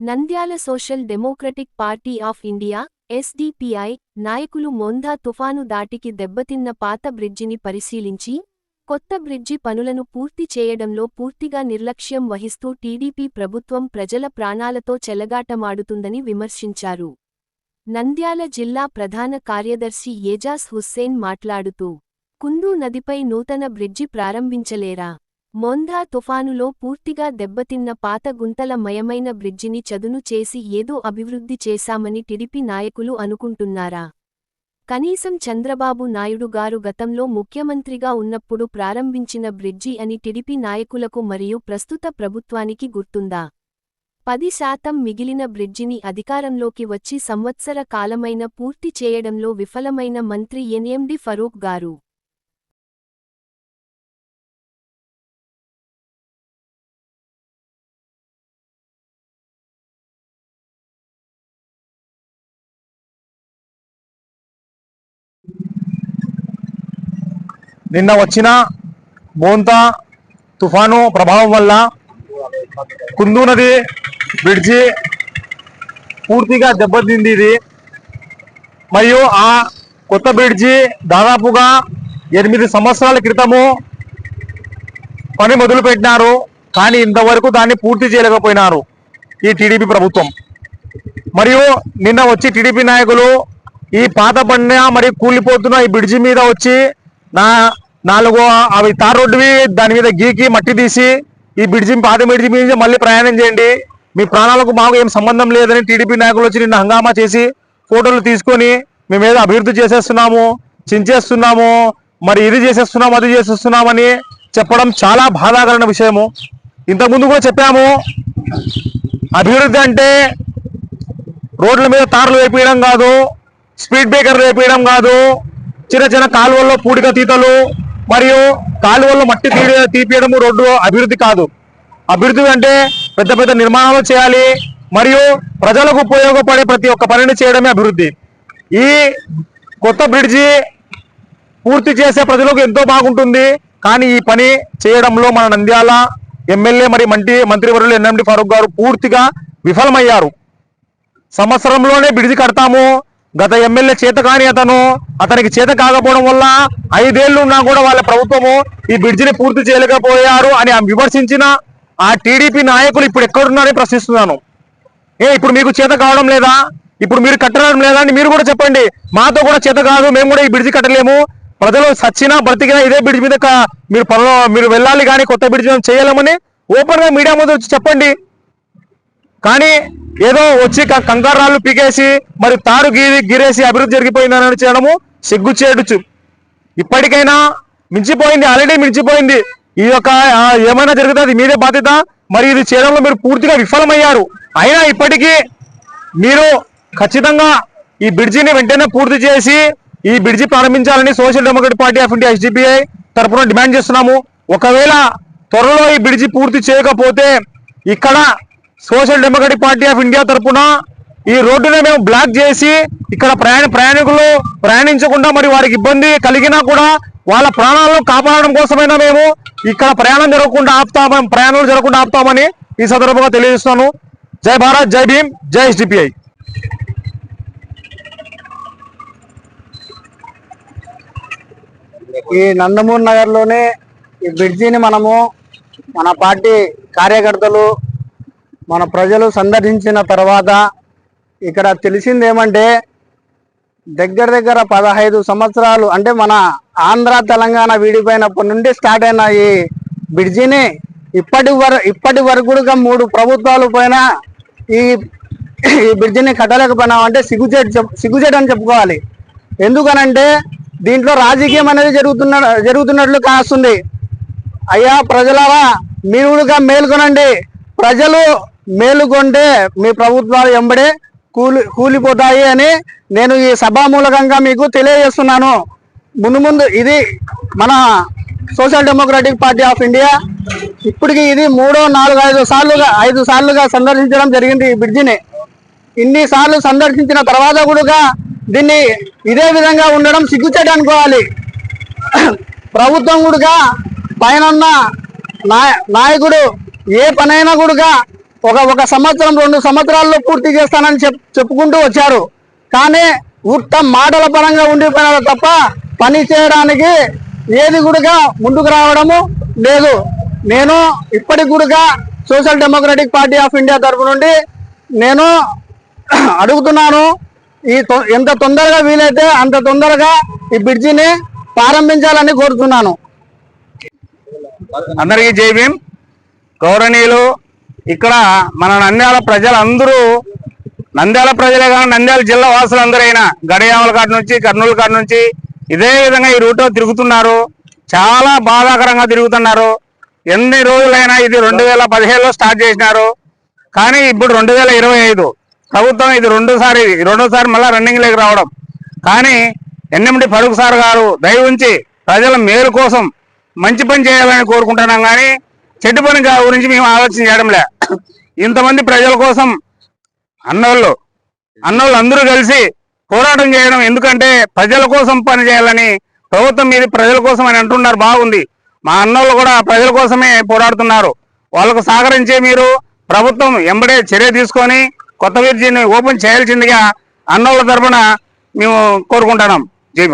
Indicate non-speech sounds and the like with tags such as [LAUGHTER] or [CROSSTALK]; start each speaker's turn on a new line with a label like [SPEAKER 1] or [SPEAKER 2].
[SPEAKER 1] Nandyal Social Democratic Party of India SDPI నాయకులు మొందా తుఫాను దాటికి దెబ్బతిన్న పాత బ్రిడ్జిని పరిశీలించి కొత్త బ్రిడ్జి పనులను పూర్తి చేయడంలో పూర్తిగా నిర్లక్ష్యం వహిస్తూ టీడీపీ ప్రభుత్వం ప్రజల ప్రాణాలతో చెలగాటమాడుతుందని విమర్శించారు. నంద్యాల జిల్లా ప్రధాన కార్యదర్శి ఏజాస్ హుస్సేన్ మాట్లాడుతూ కుందూ నదిపై నూతన బ్రిడ్జి ప్రారంభించలేరా? మొందా తుఫానులో పూర్తిగా దెబ్బతిన్న పాత గుంతల మయమైన బ్రిడ్జిని చదును చేసి ఏదో అభివృద్ధి చేశామని టిడిపి నాయకులు అనుకుంటున్నారా? కనీసం చంద్రబాబు నాయుడు గారు గతంలో ముఖ్యమంత్రిగా ఉన్నప్పుడు ప్రారంభించిన బ్రిడ్జి అని టిడిపి నాయకులకు మరియు ప్రస్తుత ప్రభుత్వానికి గుర్తుందా? పది శాతం మిగిలిన బ్రిడ్జిని అధికారంలోకి వచ్చి సంవత్సర కాలమైన పూర్తి చేయడంలో విఫలమైన మంత్రి ఎన్ఎండి ఫరూక్ గారు.
[SPEAKER 2] నిన్న వచ్చిన మోంతా తుఫాను ప్రభావం వల్ల కుందూ నది బ్రిడ్జి పూర్తిగా దెబ్బతింది ఇది మరియు ఆ కొత్త బ్రిడ్జి దాదాపుగా ఎనిమిది సంవత్సరాల క్రితము పని మొదలుపెట్టినారు. కానీ ఇంతవరకు దాన్ని పూర్తి చేయలేకపోయినారు ఈ టీడీపీ ప్రభుత్వం. మరియు నిన్న వచ్చి టీడీపీ నాయకులు ఈ పాత పడిన మరియు కూలిపోతున్న ఈ బ్రిడ్జి మీద వచ్చి నా నాలుగు అవి తార్ రోడ్డువి దాని మీద గీకి మట్టి తీసి ఈ బ్రిడ్జి పాత బ్రిడ్జి మీద మళ్ళీ ప్రయాణం చేయండి. మీ ప్రాణాలకు మాకు ఏం సంబంధం లేదని టీడీపీ నాయకులు వచ్చి నిన్న హంగామా చేసి ఫోటోలు తీసుకొని మేము ఏదో అభివృద్ధి చేసేస్తున్నాము చించేస్తున్నాము మరి ఇది చేసేస్తున్నాము అది చేసేస్తున్నామని చెప్పడం చాలా బాధాకరమైన విషయము. ఇంతకుముందు కూడా చెప్పాము అభివృద్ధి అంటే రోడ్ల మీద తార్లు వేపించడం కాదు స్పీడ్ బ్రేకర్లు వేపించడం కాదు చిన్న చిన్న కాలువల్లో పూడిక తీతలు మరియు కాలువల్లో మట్టి తీ తీపియడము రోడ్డు అభివృద్ధి కాదు. అభివృద్ధి అంటే పెద్ద పెద్ద నిర్మాణాలు చేయాలి మరియు ప్రజలకు ఉపయోగపడే ప్రతి ఒక్క పనిని చేయడమే అభివృద్ధి. ఈ కొత్త బ్రిడ్జి పూర్తి చేసే ప్రజలకు ఎంతో బాగుంటుంది. కానీ ఈ పని చేయడంలో మన నంద్యాల ఎమ్మెల్యే మరి మంత్రి మంత్రివర్యులు ఎన్ఎండి ఫారూక్ గారు పూర్తిగా విఫలమయ్యారు. సంవత్సరంలోనే బ్రిడ్జి కడతాము. గత ఎమ్మెల్యే చేత కాని అతను అతనికి చేత కాకపోవడం వల్ల ఐదేళ్ళు ఉన్నా కూడా వాళ్ళ ప్రభుత్వము ఈ బ్రిడ్జిని పూర్తి చేయలేకపోయారు అని ఆమె విమర్శించిన ఆ టీడీపీ నాయకులు ఇప్పుడు ఎక్కడున్నారని ప్రశ్నిస్తున్నాను. ఏ ఇప్పుడు మీకు చేత కావడం లేదా? ఇప్పుడు మీరు కట్టడం లేదా అని మీరు కూడా చెప్పండి. మాతో కూడా చేత కాదు మేము కూడా ఈ బ్రిడ్జి కట్టలేము. ప్రజలు సచ్చినా బ్రతికినా ఇదే బ్రిడ్జ్ మీద మీరు పనులు మీరు వెళ్ళాలి కానీ కొత్త బ్రిడ్జ్ మేము చేయలేమని ఓపెన్గా మీడియా ముందు వచ్చి చెప్పండి. కానీ ఏదో వచ్చి క- కంకర్రాళ్ళు పీకేసి మరి తారు గీ గిరేసి అభివృద్ధి జరిగిపోయిందని చేయడము సిగ్గు చేయడుచు ఇప్పటికైనా మించిపోయింది ఆల్రెడీ మించిపోయింది. ఈ యొక్క ఏమైనా జరుగుతుంది మీదే బాధ్యత. మరి ఇది చేయడంలో మీరు పూర్తిగా విఫలమయ్యారు. అయినా ఇప్పటికీ మీరు ఖచ్చితంగా ఈ బ్రిడ్జిని వెంటనే పూర్తి చేసి ఈ బ్రిడ్జి ప్రారంభించాలని Social Democratic Party of India S D P I తరఫున డిమాండ్ చేస్తున్నాము. ఒకవేళ త్వరలో ఈ బ్రిడ్జి పూర్తి చేయకపోతే ఇక్కడ Social Democratic Party of India తరఫున ఈ రోడ్డుని మేము బ్లాక్ చేసి ఇక్కడ ప్రయాణ ప్రయాణికులు ప్రయాణించకుండా మరి వారికి ఇబ్బంది కలిగినా కూడా వాళ్ళ ప్రాణాలను కాపాడడం కోసమైనా మేము ఇక్కడ ప్రయాణం జరగకుండా ఆపుతామని ప్రయాణాలు జరగకుండా ఆపుతామని ఈ సందర్భంగా తెలియజేస్తున్నాను. జై భారత్ జై భీమ్ జై ఎస్డిపిఐ
[SPEAKER 3] ఈ నందమూరి నగర్లోనే ఈ బ్రిడ్జిని మనము మన పార్టీ కార్యకర్తలు మన ప్రజలు సందర్శించిన తర్వాత ఇక్కడ తెలిసింది ఏమంటే దగ్గర దగ్గర పదహైదు సంవత్సరాలు అంటే మన ఆంధ్ర తెలంగాణ విడిపోయినప్పటి నుండి స్టార్ట్ అయిన ఈ బ్రిడ్జిని ఇప్పటి వర ఇప్పటి వరకు కూడా మూడు ప్రభుత్వాలు పైన ఈ ఈ బ్రిడ్జిని కట్టలేకపోయినామంటే అంటే సిగ్గుచేటు చెప్- అని చెప్పుకోవాలి. ఎందుకనంటే దీంట్లో రాజకీయం అనేది జరుగుతున్న జరుగుతున్నట్లు కాస్తుంది. అయ్యా ప్రజలారా మీరు కూడా మేలుకొనండి. ప్రజలు మేలుకొంటే మీ ప్రభుత్వాలు ఎంబడే కూలి కూలిపోతాయి అని నేను ఈ సభామూలకంగా మీకు తెలియజేస్తున్నాను. ముందు ముందు ఇది మన Social Democratic Party of India ఇప్పటికి ఇది మూడో నాలుగు ఐదు సార్లుగా ఐదు సార్లుగా సందర్శించడం జరిగింది ఈ బ్రిడ్జిని. ఇన్ని సార్లు సందర్శించిన తర్వాత కూడా దీన్ని ఇదే విధంగా ఉండడం సిగ్గుచేట అనుకోవాలి. ప్రభుత్వం కూడా పైన నాయ నాయకుడు ఏ పనైనా కూడా ఒక ఒక సంవత్సరం రెండు సంవత్సరాల్లో పూర్తి చేస్తానని చెప్ చెప్పుకుంటూ వచ్చారు. కానీ ఉత్త మాటల పరంగా ఉండిపోయినారు తప్ప పని చేయడానికి ఏది కూడా ముందుకు రావడము లేదు. నేను ఇప్పటికి కూడా Social Democratic Party of India తరఫు నుండి నేను [CLEARS THROAT] అడుగుతున్నాను ఈ ఎంత తొందరగా వీలైతే అంత తొందరగా ఈ బ్రిడ్జిని ప్రారంభించాలని కోరుతున్నాను.
[SPEAKER 4] అందరికీ జై భీమ్. గౌరవనీయులు ఇక్కడ మన నంద్యాల ప్రజలందరూ నంద్యాల ప్రజలే కానీ నంద్యాల జిల్లా వాసులందరైనా గడియామల కాడ నుంచి కర్నూలు కాడ నుంచి ఇదే విధంగా ఈ రూట్లో తిరుగుతున్నారు. చాలా బాధాకరంగా తిరుగుతున్నారు. ఎన్ని రోజులైనా ఇది రెండు వేల పదిహేడులో స్టార్ట్ చేసినారు. కానీ ఇప్పుడు రెండు వేల ఇరవై ఐదు ప్రభుత్వం ఇది రెండోసారి రెండోసారి మళ్ళీ రన్నింగ్లోకి రావడం. కానీ ఎన్ఎండి ఫరూక్ సార్ గారు దయ ఉంచి ప్రజల మేలు కోసం మంచి పని చేయాలని కోరుకుంటున్నాం. కానీ చెడ్డు పని గురించి మేము ఆలోచన చేయడంలే. ఇంతమంది ప్రజల కోసం అన్నోళ్ళు అన్నోళ్ళు అందరూ కలిసి పోరాటం చేయడం ఎందుకంటే ప్రజల కోసం పని చేయాలని ప్రభుత్వం మీద ప్రజల కోసం అని అంటున్నారు బాగుంది. మా అన్నోళ్ళు కూడా ప్రజల కోసమే పోరాడుతున్నారు. వాళ్ళకు సహకరించే మీరు ప్రభుత్వం ఎంబడే చర్య తీసుకొని కొత్త బ్రిడ్జిని ఓపెన్ చేయాల్సిందిగా అన్నోళ్ళ తరపున మేము కోరుకుంటున్నాం. జై